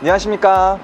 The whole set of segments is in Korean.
안녕하십니까.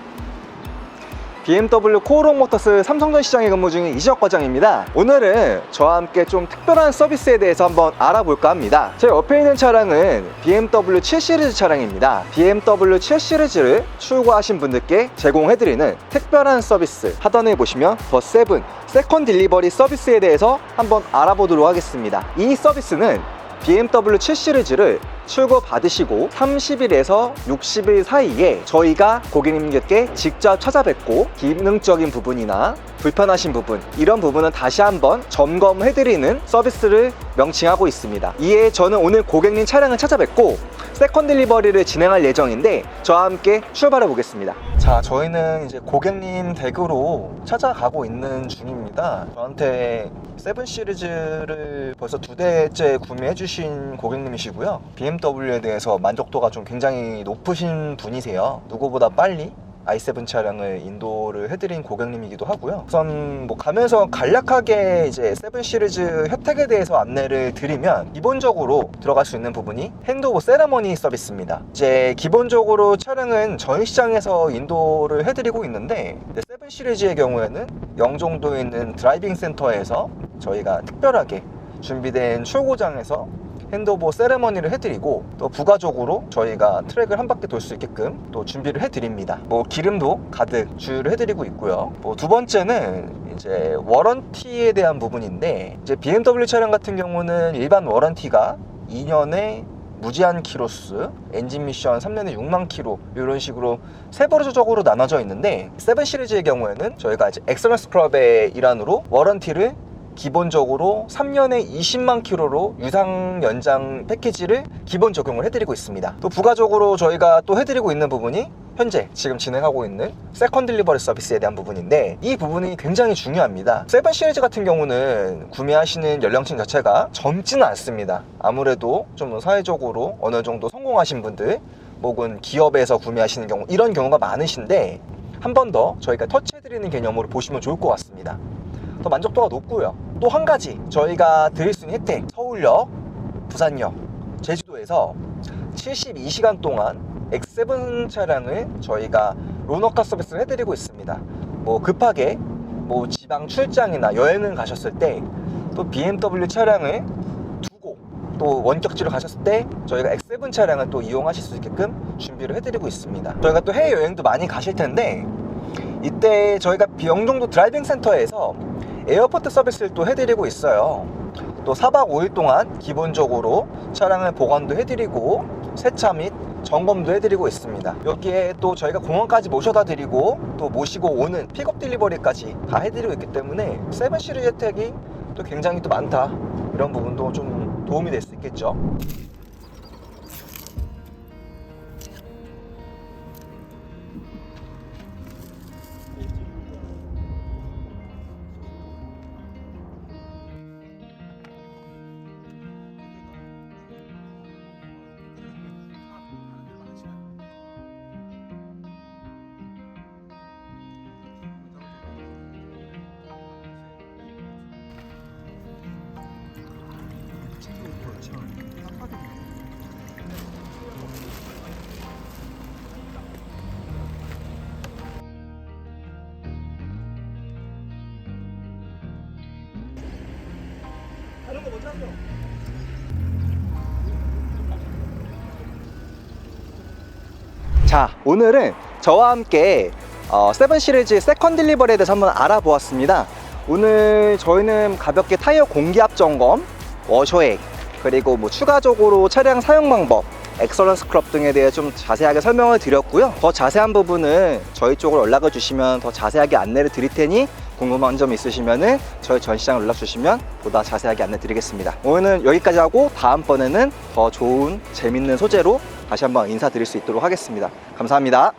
BMW 코오롱 모터스 삼성전 시장에 근무 중인 이지혁 과장입니다. 오늘은 저와 함께 좀 특별한 서비스에 대해서 한번 알아볼까 합니다. 제 옆에 있는 차량은 BMW 7 시리즈 차량입니다. BMW 7 시리즈를 출고하신 분들께 제공해드리는 특별한 서비스 하단에 보시면 더 세븐 세컨 딜리버리 서비스에 대해서 한번 알아보도록 하겠습니다. 이 서비스는 BMW 7 시리즈를 출고 받으시고 30일에서 60일 사이에 저희가 고객님께 직접 찾아뵙고 기능적인 부분이나 불편하신 부분 이런 부분은 다시 한번 점검해드리는 서비스를 명칭하고 있습니다. 이에 저는 오늘 고객님 차량을 찾아뵙고 세컨 딜리버리를 진행할 예정인데 저와 함께 출발해 보겠습니다. 자, 저희는 이제 고객님 댁으로 찾아가고 있는 중입니다. 저한테 세븐 시리즈를 벌써 두 대째 구매해 주신 고객님이시고요. BMW에 대해서 만족도가 좀 굉장히 높으신 분이세요. 누구보다 빨리 i7 차량을 인도를 해드린 고객님이기도 하고요. 우선 뭐 가면서 간략하게 이제 7 시리즈 혜택에 대해서 안내를 드리면 기본적으로 들어갈 수 있는 부분이 핸드오브 세레머니 서비스입니다. 이제 기본적으로 차량은 전 시장에서 인도를 해드리고 있는데 7 시리즈의 경우에는 영종도에 있는 드라이빙 센터에서 저희가 특별하게 준비된 출고장에서 핸드오버 세레머니를 해드리고 또 부가적으로 저희가 트랙을 한 바퀴 돌 수 있게끔 또 준비를 해드립니다. 뭐 기름도 가득 주유를 해드리고 있고요. 뭐 두 번째는 이제 워런티에 대한 부분인데 이제 BMW 차량 같은 경우는 일반 워런티가 2년에 무제한 키로수, 엔진 미션 3년에 6만 키로 이런 식으로 세부적으로 나눠져 있는데 7 시리즈의 경우에는 저희가 이제 엑셀런스 클럽의 일환으로 워런티를 기본적으로 3년에 20만 킬로로 유상 연장 패키지를 기본 적용을 해드리고 있습니다. 또 부가적으로 저희가 또 해드리고 있는 부분이 현재 지금 진행하고 있는 세컨 딜리버리 서비스에 대한 부분인데 이 부분이 굉장히 중요합니다. 세븐 시리즈 같은 경우는 구매하시는 연령층 자체가 젊지는 않습니다. 아무래도 좀 사회적으로 어느 정도 성공하신 분들 혹은 기업에서 구매하시는 경우 이런 경우가 많으신데 한 번 더 저희가 터치해드리는 개념으로 보시면 좋을 것 같습니다. 더 만족도가 높고요. 또 한 가지 저희가 드릴 수 있는 혜택 서울역, 부산역, 제주도에서 72시간 동안 X7 차량을 저희가 로너카 서비스를 해드리고 있습니다. 뭐 급하게 뭐 지방 출장이나 여행을 가셨을 때 또 BMW 차량을 두고 또 원격지로 가셨을 때 저희가 X7 차량을 또 이용하실 수 있게끔 준비를 해드리고 있습니다. 저희가 또 해외 여행도 많이 가실 텐데 이때 저희가 영종도 드라이빙 센터에서 에어포트 서비스를 또 해드리고 있어요. 또 4박 5일 동안 기본적으로 차량을 보관도 해드리고 세차 및 점검도 해드리고 있습니다. 여기에 또 저희가 공항까지 모셔다 드리고 또 모시고 오는 픽업 딜리버리까지 다 해드리고 있기 때문에 7 시리즈 혜택이 또 굉장히 또 많다. 이런 부분도 좀 도움이 될 수 있겠죠. 자, 오늘은 저와 함께 어, 세븐 시리즈 세컨 딜리버리에 대해서 한번 알아보았습니다. 오늘 저희는 가볍게 타이어 공기압 점검, 워셔액, 그리고 뭐 추가적으로 차량 사용 방법, 엑설런스 클럽 등에 대해 좀 자세하게 설명을 드렸고요. 더 자세한 부분은 저희 쪽으로 연락을 주시면 더 자세하게 안내를 드릴 테니 궁금한 점 있으시면은 저희 전시장 연락 주시면 보다 자세하게 안내 드리겠습니다. 오늘은 여기까지 하고 다음번에는 더 좋은 재밌는 소재로 다시 한번 인사드릴 수 있도록 하겠습니다. 감사합니다.